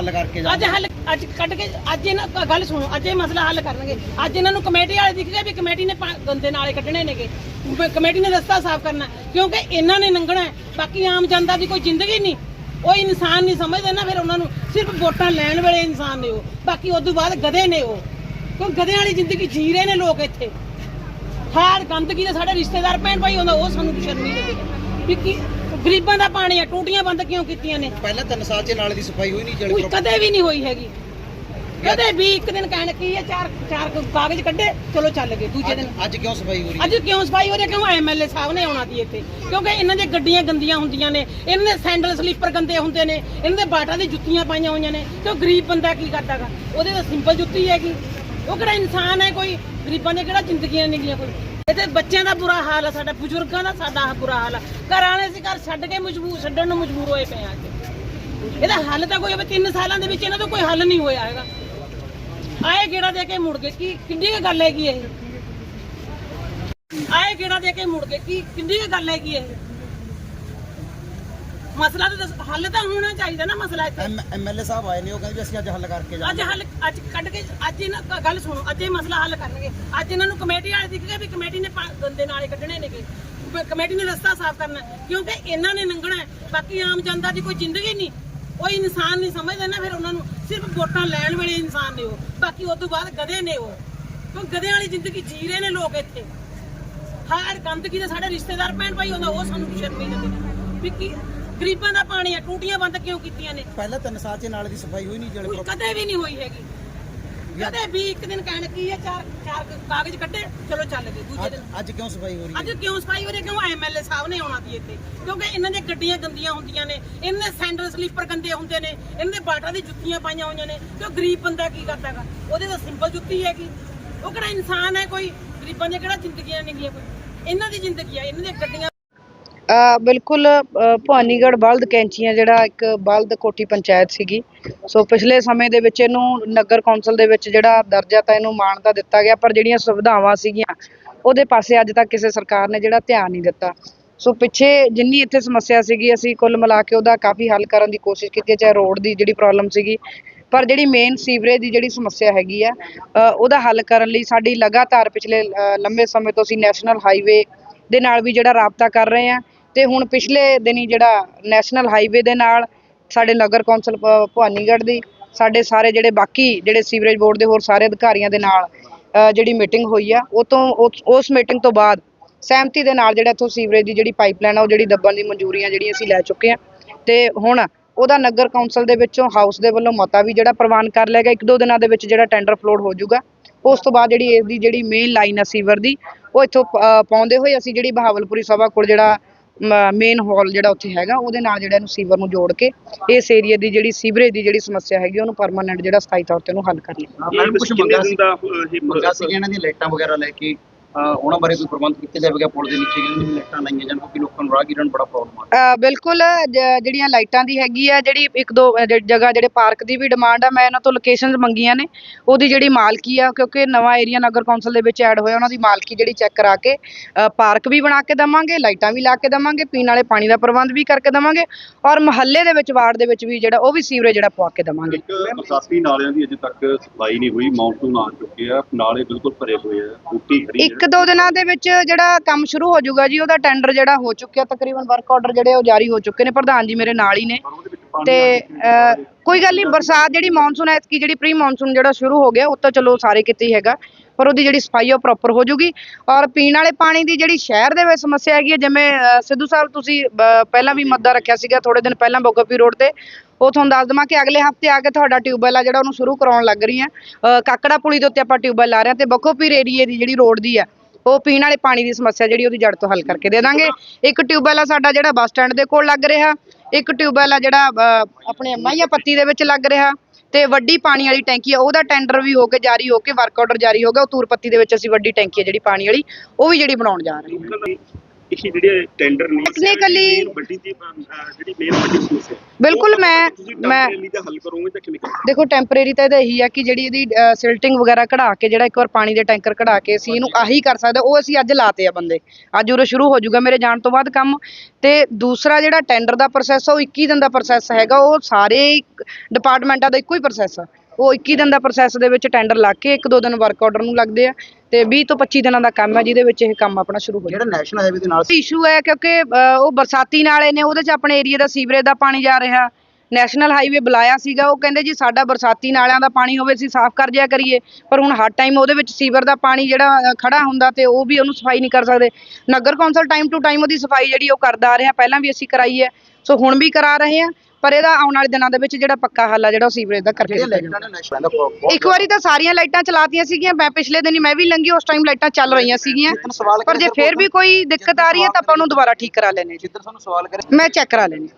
ਹੱਲ ਕਰਕੇ ਅੱਜ ਹੱਲ ਅੱਜ ਕੱਢ ਕੇ ਅੱਜ ਇਹਨਾਂ ਗੱਲ ਸੁਣੋ ਅੱਜ ਇਹ ਮਸਲਾ ਹੱਲ ਕਰਨਗੇ। ਅੱਜ ਇਹਨਾਂ ਨੂੰ ਕਮੇਟੀ ਵਾਲੇ ਦਿਖ ਗਏ ਵੀ ਕਮੇਟੀ ਨੇ ਪਾ- ਗੰਦੇ ਨਾਲੇ ਕੱਢਣੇ ਨੇਗੇ। ਬ- ਕਮੇਟੀ ਨੇ ਰਸਤਾ ਸਾਫ਼ ਕਰਨਾ ਕਿਉਂਕਿ ਇਹਨਾਂ ਨੇ ਲੰਘਣਾ ਹੈ। ਬਾਕੀ ਆਮ ਜਨਤਾ ਦੀ ਕੋਈ ਜ਼ਿੰਦਗੀ ਨਹੀਂ। ਉਹ ਇਨਸਾਨ ਨਹੀਂ ਸਮਝਦੇ ਨਾ ਫਿਰ ਉਹਨਾਂ ਨੂੰ। ਸਿਰਫ ਵੋਟਾਂ ਲੈਣ ਵੇਲੇ ਇਨਸਾਨ ਨੇ ਉਹ। ਬਾਕੀ ਉਸ ਤੋਂ ਬਾਅਦ ਗਧੇ ਨੇ ਉਹ। ਕਿਉਂ ਗਧਿਆਂ ਵਾਲੀ ਜ਼ਿੰਦਗੀ ਜੀ ਰਹੇ ਨੇ ਲੋਕ ਇੱਥੇ। ਹਾਰ ਗੰਦਗੀ ਦੇ ਸਾਡੇ ਰਿਸ਼ਤੇਦਾਰ ਭੈਣ ਭਾਈ ਹੁੰਦਾ ਉਹ ਸਾਨੂੰ ਸ਼ਰਮ ਨਹੀਂ ਲੱਗਦੀ ਵੀ ਕੀ ਗਰੀਬਾਂ ਦਾ ਪਾਣੀ ਆ ਟੂਟੀਆਂ ਬੰਦ ਕਿਉਂ ਕੀਤੀਆਂ ਨੇ? ਪਹਿਲਾਂ ਤਿੰਨ ਸਾਲ ਚ ਨਾਲੇ ਦੀ ਸਫ਼ਾਈ ਹੋਈ ਨਹੀਂ ਕੋਈ ਜਲ ਕਦੇ ਵੀ ਨਹੀਂ ਹੋਈ ਹੈਗੀ। ਕਦੇ ਵੀ ਇੱਕ ਦਿਨ ਕਹਿਣ ਕੀ ਹੈ ਚਾਰ ਚਾਰ ਕਾਗਜ਼ ਕੱਢੇ ਚਲੋ ਚੱਲ ਗਏ ਦੂਜੇ ਦਿਨ ਅੱਜ ਕਿਉਂ ਸਫ਼ਾਈ ਹੋ ਰਹੀ ਅੱਜ ਕਿਉਂ ਸਫ਼ਾਈ ਹੋ ਰਹੀ ਹੈ? ਕਿਉਂ ਐਮਐਲਏ ਸਾਹਿਬ ਨੇ ਆਉਣਾ ਦੀ ਇੱਥੇ? ਕਿਉਂਕਿ ਇਹਨਾਂ ਦੀਆਂ ਗੱਡੀਆਂ ਗੰਦੀਆਂ ਹੁੰਦੀਆਂ ਨੇ ਇਹਨਾਂ ਦੇ ਸੈਂਡਲ ਸਲੀਪਰ ਗੰਦੇ ਹੁੰਦੇ ਨੇ ਇਹਨਾਂ ਦੇ ਬਾਟਾ ਦੀ ਜੁੱਤੀਆਂ ਪਾਈਆਂ ਹੋਈਆਂ ਨੇ ਤੇ ਉਹ ਗਰੀਬ ਬੰਦਾ ਕੀ ਕਰਦਾਗਾ ਉਹਦੇ ਤਾਂ ਸਿੰਪਲ ਜੁੱਤੀ ਹੈਗੀ। ਉਹ ਕਿਹੜਾ ਇਨਸਾਨ ਹੈ ਕੋਈ? ਗਰੀਬਾਂ ਦੀਆਂ ਕਿਹੜਾ ਜ਼ਿੰਦਗੀਆਂ ਨੇਗੀਆਂ ਕੋਈ? ਇੱਥੇ ਬੱਚਿਆਂ ਦਾ ਬੁਰਾ ਹਾਲ ਹੈ ਸਾਡਾ ਬਜ਼ੁਰਗਾਂ ਦਾ ਸਾਡਾ ਬੁਰਾ ਹਾਲ ਆ। ਘਰ ਆਣੇ ਸੀ ਘਰ ਛੱਡ ਕੇ ਮਜਬੂਰ ਛੱਡਣ ਨੂੰ ਮਜਬੂਰ ਹੋਏ ਪਏ ਆ ਅੱਜ। ਇਹਦਾ ਹੱਲ ਤਾਂ ਕੋਈ ਹੋਵੇ 3 ਸਾਲਾਂ ਦੇ ਵਿੱਚ ਇਹਨਾਂ ਦਾ ਕੋਈ ਹੱਲ ਨਹੀਂ ਹੋਇਆ ਹੈਗਾ। ਆਏ ਗੇੜਾ ਦੇ ਕੇ ਮੁੜ ਗਏ, ਕੀ, ਕਿੰਨੀ ਗੱਲ ਹੈਗੀ ਇਹ? ਆਏ ਗੇੜਾ ਦੇ ਕੇ ਮੁੜ ਗਏ, ਕੀ, ਕਿੰਨੀ ਗੱਲ ਹੈਗੀ ਇਹ? ਮਸਲਾ ਤਾਂ ਦੱਸ- ਹੱਲ ਤਾਂ ਹੋਣਾ ਚਾਹੀਦਾ ਨਾ ਮਸਲਾ ਇੱਥੇ। ਐਮਐਲਏ ਸਾਹਿਬ ਆਏ ਨੇ ਉਹ ਕਹਿੰਦੇ ਵੀ ਅਸੀਂ ਅੱਜ ਹੱਲ ਕਰਕੇ ਅੱਜ ਜਾਵਾਂਗੇ ਹੱਲ ਅੱਜ ਕੱਢ ਕੇ ਅੱਜ ਇਹਨਾਂ ਕ- ਗੱਲ ਸੁਣੋ ਅੱਜ ਇਹ ਮਸਲਾ ਹੱਲ ਕਰਨਗੇ। ਅੱਜ ਇਹਨਾਂ ਨੂੰ ਕਮੇਟੀ ਵਾਲੇ ਦਿਖ ਗਏ ਵੀ ਕਮੇਟੀ ਨੇ ਪਾ- ਗੰਦੇ ਨਾਲੇ ਕੱਢਣੇ ਨੇਗੇ। ਬ- ਕਮੇਟੀ ਨੇ ਰਸਤਾ ਸਾਫ਼ ਕਰਨਾ ਹੈ। ਕਿਉਂਕਿ ਇਹਨਾਂ ਨੇ ਲੰਘਣਾ ਹੈ। ਬਾਕੀ ਆਮ ਜਨਤਾ ਦੀ ਕੋਈ ਜ਼ਿੰਦਗੀ ਨਹੀਂ। ਉਹ ਇਨਸਾਨ ਨਹੀਂ ਸਮਝਦੇ ਨਾ ਫਿਰ ਉਹਨਾਂ ਨੂੰ ਸਿਰਫ ਵੋਟਾਂ ਲੈਣ ਵੇਲੇ ਇਨਸਾਨ ਨੇ ਉਹ। ਬਾਕੀ ਉਸ ਤੋਂ ਬਾਅਦ ਗਧੇ ਨੇ ਉਹ। ਕਿਉਂ ਗਧਿਆਂ ਵਾਲੀ ਜ਼ਿੰਦਗੀ ਜੀ ਰਹੇ ਨੇ ਲੋਕ ਇੱਥੇ? ਹਾਰ ਗੰਦਗੀ ਦੇ ਸਾਡੇ ਰਿਸ਼ਤੇਦਾਰ ਭੈਣ ਭਾਈ ਹੁੰਦਾ ਉਹ ਸਾਨੂੰ ਸ਼ਰਮ ਨਹੀਂ ਲੱਗਦੀ ਵੀ ਕੀ ਗਰੀਬਾਂ ਦਾ ਪਾਣੀ ਆ ਟੂਟੀਆਂ ਬੰਦ ਕਿਉਂ ਕੀਤੀਆਂ ਨੇ? ਪਹਿਲਾਂ ਤਿੰਨ ਸਾਲ ਚ ਨਾਲੇ ਦੀ ਸਫ਼ਾਈ ਹੋਈ ਨਹੀਂ ਜਲ ਕਦੇ ਵੀ ਨਹੀਂ ਹੋਈ ਹੈਗੀ। ਕਦੇ ਵੀ ਇੱਕ ਦਿਨ ਕਹਿਣ ਕੀ ਹੈ ਚਾਰ ਚਾਰ ਕਾਗਜ਼ ਕੱਢੇ ਚਲੋ ਚੱਲ ਗਏ ਦੂਜੇ ਅੱਜ ਦਿਨ। ਅੱਜ ਕਿਉਂ ਸਫ਼ਾਈ ਹੋ ਰਹੀ ਅੱਜ ਹੈ ਕਿਉਂ ਸਫ਼ਾਈ ਹੋ ਰਹੀ ਹੈ? ਕਿਉਂ ਐਮਐਲਏ ਸਾਹਿਬ ਨੇ ਆਉਣਾ ਦੀ ਇੱਥੇ? ਕਿਉਂਕਿ ਇਹਨਾਂ ਦੀਆਂ ਗੱਡੀਆਂ ਗੰਦੀਆਂ ਹੁੰਦੀਆਂ ਨੇ ਇਹਨਾਂ ਦੇ ਸੈਂਡਲ ਸਲੀਪਰ ਗੰਦੇ ਹੁੰਦੇ ਨੇ ਇਹਨਾਂ ਦੇ ਬਾਟਾ ਦੀ ਜੁੱਤੀਆਂ ਪਾਈਆਂ ਹੋਈਆਂ ਨੇ ਤੇ ਉਹ ਗਰੀਬ ਬੰਦਾ ਕੀ ਕਰਦਾਗਾ ਉਹਦੇ ਤਾਂ ਸਿੰਪਲ ਜੁੱਤੀ ਹੈਗੀ। ਉਹ ਕਿਹੜਾ ਇਨਸਾਨ ਹੈ ਕੋਈ? ਗਰੀਬਾਂ ਦੀਆਂ ਕਿਹੜਾ ਜ਼ਿੰਦਗੀਆਂ ਨੇਗੀਆਂ ਕੋਈ? ਇਹਨਾਂ ਦੀ ਜ਼ਿੰਦਗੀ ਆ ਇਹਨਾਂ ਦੀਆਂ ਗੱਡੀਆਂ ਬਿਲਕੁਲ ਭਵਾਨੀਗੜ੍ਹ ਬਲਦ ਕੈਂਚੀਆਂ ਜਿਹੜਾ ਇੱਕ ਬਲਦ ਕੋਠੀ ਪੰਚਾਇਤ ਸੀਗੀ। ਸੋ ਪਿਛਲੇ ਸਮੇਂ ਦੇ ਵਿੱਚ ਇਹਨੂੰ ਨਗਰ ਕੌਂਸਲ ਦੇ ਵਿੱਚ ਜਿਹੜਾ ਦਰਜਾ ਤਾਂ ਇਹਨੂੰ ਮਾਣ ਮਾਨਤਾ ਦਿੱਤਾ ਗਿਆ ਪਰ ਜਿਹੜੀਆਂ ਸੁਵਿਧਾਵਾਂ ਸੀਗੀਆਂ ਉਹਦੇ ਪਾਸੇ ਅੱਜ ਤੱਕ ਕਿਸੇ ਸਰਕਾਰ ਨੇ ਜਿਹੜਾ ਧਿਆਨ ਨਹੀਂ ਦਿੱਤਾ। ਸੋ ਪਿੱਛੇ ਜਿੰਨੀ ਇੱਥੇ ਸਮੱਸਿਆ ਸੀਗੀ ਅਸੀਂ ਕੁੱਲ ਮਿਲਾ ਕੇ ਉਹਦਾ ਕਾਫੀ ਹੱਲ ਕਰਨ ਦੀ ਕੋਸ਼ਿਸ਼ ਕੀਤੀ ਹੈ, ਚਾਹੇ ਰੋਡ ਦੀ ਜਿਹੜੀ ਪ੍ਰੋਬਲਮ ਸੀਗੀ ਪਰ ਜਿਹੜੀ ਮੇਨ ਸੀਵਰੇਜ ਦੀ ਜਿਹੜੀ ਸਮੱਸਿਆ ਹੈਗੀ ਆ ਉਹਦਾ ਹੱਲ ਕਰਨ ਲਈ ਸਾਡੀ ਲਗਾਤਾਰ ਪਿਛਲੇ ਲੰਬੇ ਸਮੇਂ ਤੋਂ ਅਸੀਂ ਨੈਸ਼ਨਲ ਹਾਈਵੇ ਦੇ ਨਾਲ ਵੀ ਜਿਹੜਾ ਰਾਬਤਾ ਕਰ ਰਹੇ ਆ ਤੇ ਹੁਣ ਪਿਛਲੇ ਦਿਨੀ ਜਿਹੜਾ ਨੈਸ਼ਨਲ ਹਾਈਵੇ ਦੇ ਨਾਲ ਸਾਡੇ ਨਗਰ ਕੌਂਸਲ ਭ- ਭਵਾਨੀਗੜ੍ਹ ਦੀ, ਸਾਡੇ ਸਾਰੇ ਜਿਹੜੇ ਬਾਕੀ ਜਿਹੜੇ ਸੀਵਰੇਜ ਬੋਰਡ ਦੇ ਹੋਰ ਸਾਰੇ ਅਧਿਕਾਰੀਆਂ ਦੇ ਨਾਲ ਜਿਹੜੀ ਮੀਟਿੰਗ ਹੋਈ ਆ, ਉਹ ਤੋਂ, ਉਸ- ਉਸ ਮੀਟਿੰਗ ਤੋਂ ਬਾਅਦ ਸਹਿਮਤੀ ਦੇ ਨਾਲ ਜਿਹੜਾ ਇੱਥੋਂ ਸੀਵਰੇਜ ਦੀ ਜਿਹੜੀ ਪਾਈਪਲਾਈਨ ਆ, ਉਹ ਜਿਹੜੀ ਦੱਬਣ ਦੀ ਮਨਜ਼ੂਰੀਆਂ ਜਿਹੜੀਆਂ ਅਸੀਂ ਲੈ ਚੁੱਕੇ ਆ। ਤੇ ਹੁਣ ਉਹਦਾ ਨਗਰ ਕੌਂਸਲ ਦੇ ਵਿੱਚੋਂ ਹਾਊਸ ਦੇ ਵੱਲੋਂ ਮਤਾ ਵੀ ਜਿਹੜਾ ਪ੍ਰਵਾਨ ਕਰ ਲਿਆ ਗਿਆ ਇੱਕ ਦੋ ਦਿਨਾਂ ਦੇ ਵਿੱਚ ਜਿਹੜਾ ਟੈਂਡਰ ਫਲੋਟ ਹੋ ਜਾਊਗਾ। ਉਸ ਤੋਂ ਬਾਅਦ ਜਿਹੜੀ ਇਸ ਦੀ ਜਿਹੜੀ ਮੇਨ ਲਾਈਨ ਆ ਸੀਵਰ ਦੀ, ਉਹ ਇੱਥੋਂ ਪ- ਪਾਉਂਦੇ ਹੋਏ ਅਸੀਂ ਜਿਹੜੀ ਬਹਾਵਲਪੁਰੀ ਸਭਾ ਕੋਲ ਜਿਹੜਾ ਮੇਨ ਹਾਲ ਜਿਹੜਾ ਉੱਥੇ ਹੈਗਾ ਉਹਦੇ ਨਾਲ ਜਿਹੜਾ ਇਹਨੂੰ ਸੀਵਰ ਨੂੰ ਜੋੜ ਕੇ ਇਸ ਏਰੀਆ ਦੀ ਜਿਹੜੀ ਸੀਵਰੇਜ ਦੀ ਜਿਹੜੀ ਸਮੱਸਿਆ ਹੈਗੀ ਉਹਨੂੰ ਪਰਮਾਨੈਂਟ ਜਿਹੜਾ ਸਥਾਈ ਤੌਰ ਤੇ ਉਹਨੂੰ ਹੱਲ ਕਰ ਲਿਆ ਮੈਡਮ ਕੁਝ ਮੰਗਾ ਸੀ? ਇਹਨਾਂ ਦੀਆਂ ਲਾਈਟਾਂ ਵਗੈਰਾ ਲੈ ਕੇ? ਉਹਨਾਂ ਬਾਰੇ ਕੋਈ ਪ੍ਰਬੰਧ ਕੀਤੇ ਜਾਵੇਗਾ? ਪੁਲ ਦੇ ਨੀਚੇ ਦੀਆਂ ਲਾਈਟਾਂ ਲਾਈਆਂ ਜਾਣ? ਕਿਉਂਕਿ ਲੋਕਾਂ ਨੂੰ ਨੂੰ ਬੜਾ ਪ੍ਰੋਬਲਮ ਆ। ਬਿਲਕੁਲ ਜਿਹੜੀਆਂ ਲਾਈਟਾਂ ਦੀ ਹੈਗੀ ਆ ਜਿਹੜੀ ਇੱਕ ਦੋ ਜਗ੍ਹਾ ਜਿਹੜੇ ਪਾਰਕ ਦੀ ਵੀ ਡਿਮਾਂਡ ਆ ਮੈਂ ਇਹਨਾਂ ਤੋਂ ਲੋਕੇਸ਼ਨਸ ਮੰਗੀਆਂ ਨੇ। ਉਹਦੀ ਜਿਹੜੀ ਮਾਲਕੀ ਆ ਕਿਉਂਕਿ ਨਵਾਂ ਏਰੀਆ ਨਗਰ ਕੌਂਸਲ ਦੇ ਵਿੱਚ ਐਡ ਹੋਇਆ ਉਹਨਾਂ ਦੀ ਮਾਲਕੀ ਜਿਹੜੀ ਚੈੱਕ ਕਰਾ ਕੇ ਪਾਰਕ ਵੀ ਬਣਾ ਕੇ ਦਵਾਂਗੇ ਲਾਈਟਾਂ ਵੀ ਲਾ ਕੇ ਦਵਾਂਗੇ ਪੀਣ ਵਾਲੇ ਪਾਣੀ ਦਾ ਪ੍ਰਬੰਧ ਵੀ ਕਰਕੇ ਦਵਾਂਗੇ ਔਰ ਮਹੱਲੇ ਦੇ ਵਿੱਚ ਵਾਰਡ ਦੇ ਵਿੱਚ ਵੀ ਜਿਹੜਾ ਉਹ ਵੀ ਸੀਵਰੇਜ ਜਿਹੜਾ ਪਵਾ ਕੇ ਦਵਾਂਗੇ। ਬਰਸਾਤੀ ਨਾਲਿਆਂ ਦੀ ਅਜੇ ਤੱਕ ਸਫ਼ਾਈ ਨਹੀਂ ਹੋਈ ਮੌਨਸੂਨ ਆ ਚੁੱਕੇ ਆ ਨਾਲੇ ਬਿਲਕੁਲ ਭਰੇ ਹੋਏ ਆ ਬੂਟੀ ਖੜੀ ਇੱਕ ਦੋ ਦਿਨਾਂ ਦੇ ਵਿੱਚ ਜਿਹੜਾ ਕੰਮ ਸ਼ੁਰੂ ਹੋ ਜਾਊਗਾ ਜੀ ਉਹਦਾ ਟੈਂਡਰ ਜਿਹੜਾ ਹੋ ਚੁੱਕਿਆ ਤਕਰੀਬਨ ਵਰਕ ਆਰਡਰ ਜਿਹੜੇ ਉਹ ਜਾਰੀ ਹੋ ਚੁੱਕੇ ਨੇ ਪ੍ਰਧਾਨ ਜੀ ਮੇਰੇ ਨਾਲ ਹੀ ਨੇ। ਤੇ ਅਹ, ਕੋਈ ਗੱਲ ਨਹੀਂ ਬਰਸਾਤ ਜਿਹੜੀ ਮੌਨਸੂਨ ਐਤਕੀ ਜਿਹੜੀ ਪ੍ਰੀ ਮੌਨਸੂਨ ਜਿਹੜਾ ਸ਼ੁਰੂ ਹੋ ਗਿਆ ਉਹ ਤਾਂ ਚਲੋ ਸਾਰੇ ਕਿਤੇ ਹੀ ਹੈਗਾ। ਪਰ ਉਹਦੀ ਜਿਹੜੀ ਸਫ਼ਾਈ ਆ ਉਹ ਪ੍ਰੋਪਰ ਹੋ ਜੂਗੀ ਔਰ ਪੀਣ ਵਾਲੇ ਪਾਣੀ ਦੀ ਜਿਹੜੀ ਸ਼ਹਿਰ ਦੇ ਵਿੱਚ ਸਮੱਸਿਆ ਹੈਗੀ ਹੈ ਜਿਵੇਂ ਅਹ, ਸਿੱਧੂ ਸਾਹਿਬ ਤੁਸੀਂ ਅਹ, ਪਹਿਲਾਂ ਵੀ ਮੱਦਾ ਰੱਖਿਆ ਸੀਗਾ ਥੋੜੇ ਦਿਨ ਪਹਿਲਾਂ ਬੋਗਪੀ ਰੋਡ ਤੇ। ਉਹ ਤੁਹਾਨੂੰ ਦੱਸ ਦਵਾਂ ਕਿ ਅਗਲੇ ਹਫ਼ਤੇ ਆ ਕੇ ਤੁਹਾਡਾ ਟਿਊਬਵੈਲ ਆ ਜਿਹੜਾ ਉਹਨੂੰ ਸ਼ੁਰੂ ਕਰਾਉਣ ਲੱਗ ਰਹੀ ਆ। ਕਾਕੜਾ ਪੁਲੀ ਦੇ ਉੱਤੇ ਆਪਾਂ ਟਿਊਬਵੈਲ ਲਾ ਰਹੇ ਹਾਂ ਤੇ ਬਖੋਪੀਰ ਏਰੀਏ ਦੀ ਜਿਹੜੀ ਰੋਡ ਦੀ ਆ ਉਹ ਪੀਣ ਵਾਲੇ ਪਾਣੀ ਦੀ ਸਮੱਸਿਆ ਜਿਹੜੀ ਉਹਦੀ ਜੜ ਤੋਂ ਹੱਲ ਕਰਕੇ ਦੇ ਦਾਂਗੇ। ਇੱਕ ਟਿਊਬਵੈਲ ਆ ਸਾਡਾ ਜਿਹੜਾ ਬੱਸ ਸਟੈਂਡ ਦੇ ਕੋਲ ਲੱਗ ਰਿਹਾ। ਇੱਕ ਟਿਊਬਵੈਲ ਆ ਜਿਹੜਾ ਅਹ, ਆਪਣੇ ਮਾਈਆਂ ਪੱਤੀ ਦੇ ਵਿੱਚ ਲੱਗ ਰਿਹਾ ਤੇ ਵੱਡੀ ਪਾਣੀ ਵਾਲੀ ਟੈਂਕੀ ਆ ਉਹਦਾ ਟੈਂਡਰ ਵੀ ਹੋ ਕੇ ਜਾਰੀ ਹੋ ਕੇ ਵਰਕ ਆਰਡਰ ਜਾਰੀ ਹੋ ਗਿਆ ਉਹ ਤੂਰਪੱਤੀ ਦੇ ਵਿੱਚ ਅਸੀਂ ਵੱਡੀ ਟੈਂਕੀ ਆ ਜਿਹੜੀ ਪਾਣੀ ਵਾਲੀ ਉਹ ਵੀ ਜਿਹੜੀ ਬਣਾਉਣ ਜਾ ਰਹੇ ਹਾਂ। ਇਹ ਜਿਹੜੇ ਟੈਂਡਰ ਨੇ Technically- main ਵੱਡੀ ਦੀ ਅਹ, ਜਿਹੜੀ ਮੇਨ ਵੱਡੀ ਸਮੱਸਿਆ ਹੈ। ਬਿਲਕੁਲ ਉਹ ਮੈਂ- ਤੁਸੀਂ ਮੈਂ- temporarily ਦਾ ਹੱਲ ਕਰੋਗੇ ਤਾਂ ਕਿਵੇਂ ਕਰੋਗੇ? ਦੇਖੋ ਟੈਂਪਰੇਰੀ ਤਾਂ ਇਹਦਾ ਇਹੀ ਆ ਕਿ ਜਿਹੜੀ ਇਹਦੀ ਸਿਲਟਿੰਗ ਵਗੈਰਾ ਕਢਾ ਕੇ ਜਿਹੜਾ ਇੱਕ ਵਾਰ ਪਾਣੀ ਦੇ ਟੈਂਕਰ ਕਢਾ ਕੇ ਅਸੀਂ ਇਹਨੂੰ ਆਹੀ ਕਰ ਸਕਦੇ ਉਹ ਅਸੀਂ ਅੱਜ ਲਾਤੇ ਆ ਬੰਦੇ। ਅੱਜ ਉਰੇ ਸ਼ੁਰੂ ਹੋ ਜਾਊਗਾ ਮੇਰੇ ਜਾਣ ਤੋਂ ਬਾਅਦ ਕੰਮ। ਤੇ ਦੂਸਰਾ ਜਿਹੜਾ ਟੈਂਡਰ ਦਾ ਪ੍ਰੋਸੈਸ ਉਹ 21 ਦਿਨ ਦਾ ਪ੍ਰੋਸੈਸ ਹੈਗਾ। ਉਹ ਸਾਰੇ ਡਿਪਾਰਟਮੈਂਟਾਂ ਦਾ ਇੱਕੋ ਹੀ ਪ੍ਰੋਸੈਸ ਆ। ਉਹ 21 ਦਿਨ ਦਾ ਪ੍ਰੋਸੈਸ ਦੇ ਵਿੱਚ ਟੈਂਡਰ ਲਾ ਕੇ ਇੱਕ ਦੋ ਦਿਨ ਵਰਕ ਆਰਡਰ ਨੂੰ ਲੱਗਦੇ ਆ ਤੇ 20 ਤੋਂ 25 ਦਿਨਾਂ ਦਾ ਕੰਮ ਹੈ ਜਿਹਦੇ ਵਿੱਚ ਇਹ ਕੰਮ ਆਪਣਾ ਸ਼ੁਰੂ ਹੋ ਜਿਹੜਾ ਜਾਊਗਾ ਨੈਸ਼ਨਲ ਹਾਈਵੇ ਦੇ ਨਾਲ ਇਸ਼ੂ ਹੈ ਕਿਉਂਕਿ ਉਹ ਬਰਸਾਤੀ ਨਾਲੇ ਨੇ ਉਹਦੇ 'ਚ ਆਪਣੇ ਏਰੀਆ ਦਾ ਸੀਵਰੇਜ ਦਾ ਪਾਣੀ ਜਾ ਰਿਹਾ। ਨੈਸ਼ਨਲ ਹਾਈਵੇ ਬੁਲਾਇਆ ਸੀਗਾ ਉਹ ਕਹਿੰਦੇ ਜੀ ਸਾਡਾ ਬਰਸਾਤੀ ਨਾਲਿਆਂ ਦਾ ਪਾਣੀ ਹੋਵੇ ਅਸੀਂ ਸਾਫ਼ ਕਰ ਜਿਆ ਕਰੀਏ। ਪਰ ਹੁਣ ਹਰ ਟਾਈਮ ਉਹਦੇ ਵਿੱਚ ਸੀਵਰ ਦਾ ਪਾਣੀ ਜਿਹੜਾ ਖੜਾ ਹੁੰਦਾ ਤੇ ਉਹ ਵੀ ਉਹਨੂੰ ਸਫ਼ਾਈ ਨਹੀਂ ਕਰ ਸਕਦੇ। ਨਗਰ ਕੌਂਸਲ ਟਾਈਮ ਟੂ ਟਾਈਮ ਉਹਦੀ ਸਫ਼ਾਈ ਜਿਹੜੀ ਉਹ ਕਰਦਾ ਆ ਰਿਹਾ ਪਹਿਲਾਂ ਵੀ ਅਸੀਂ ਕਰਾਈ ਹੈ। ਸੋ ਹੁਣ ਵੀ ਕਰਾ ਰਹੇ ਹਾਂ। ਪਰ ਇਹਦਾ ਆਉਣ ਵਾਲੇ ਦਿਨਾਂ ਦੇ ਵਿੱਚ ਜਿਹੜਾ ਪੱਕਾ ਹੱਲ ਆ ਜਿਹੜਾ ਉਹ ਸੀਵਰੇਜ ਦਾ ਕਰਕੇ ਦਿੱਤਾ ਇੱਕ ਵਾਰੀ ਤਾਂ ਸਾਰੀਆਂ ਲਾਈਟਾਂ ਚਲਾਤੀਆਂ ਸੀਗੀਆਂ ਮੈਂ ਪਿਛਲੇ ਦਿਨ ਮੈਂ ਵੀ ਲੰਗੀ ਉਸ ਟਾਈਮ ਲਾਈਟਾਂ ਚੱਲ ਰਹੀਆਂ ਸੀਗੀਆਂ। ਪਰ ਜੇ ਫੇਰ ਵੀ ਕੋਈ ਦਿੱਕਤ ਆ ਰਹੀ ਹੈ ਤਾਂ ਆਪਾਂ ਉਹਨੂੰ ਦੁਬਾਰਾ ਠੀਕ ਕਰਾ ਲੈਣੇ ਜੀ ਜਿੱਧਰ ਤੁਹਾਨੂੰ ਸਵਾਲ ਕਰੇ ਮੈਂ ਚੈੱਕ ਕਰਾ ਲੈਣੀ